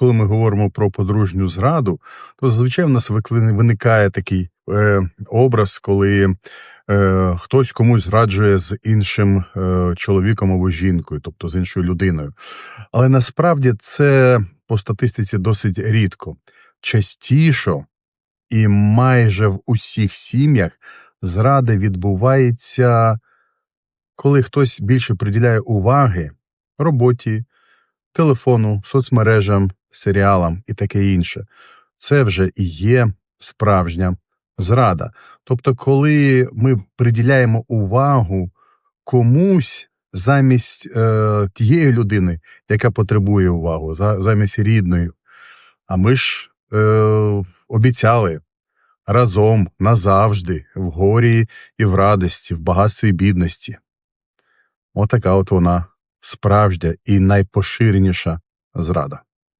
коли ми говоримо про подружню зраду, то зазвичай в нас виникає такий е, образ, коли е, хтось комусь зраджує з іншим е, чоловіком або жінкою, тобто з іншою людиною. Але насправді це по статистиці досить рідко. Частіше і майже в усіх сім'ях зрада відбувається, коли хтось більше приділяє уваги роботі, телефону, соцмережам, серіалам і таке інше. Це вже і є справжня зрада. Тобто, коли ми приділяємо увагу комусь замість е, тієї людини, яка потребує увагу, за, замість рідної. А ми ж е, обіцяли разом назавжди, в горі і в радості, в багатстві і бідності. Отака от вона справжня і найпоширеніша зрада.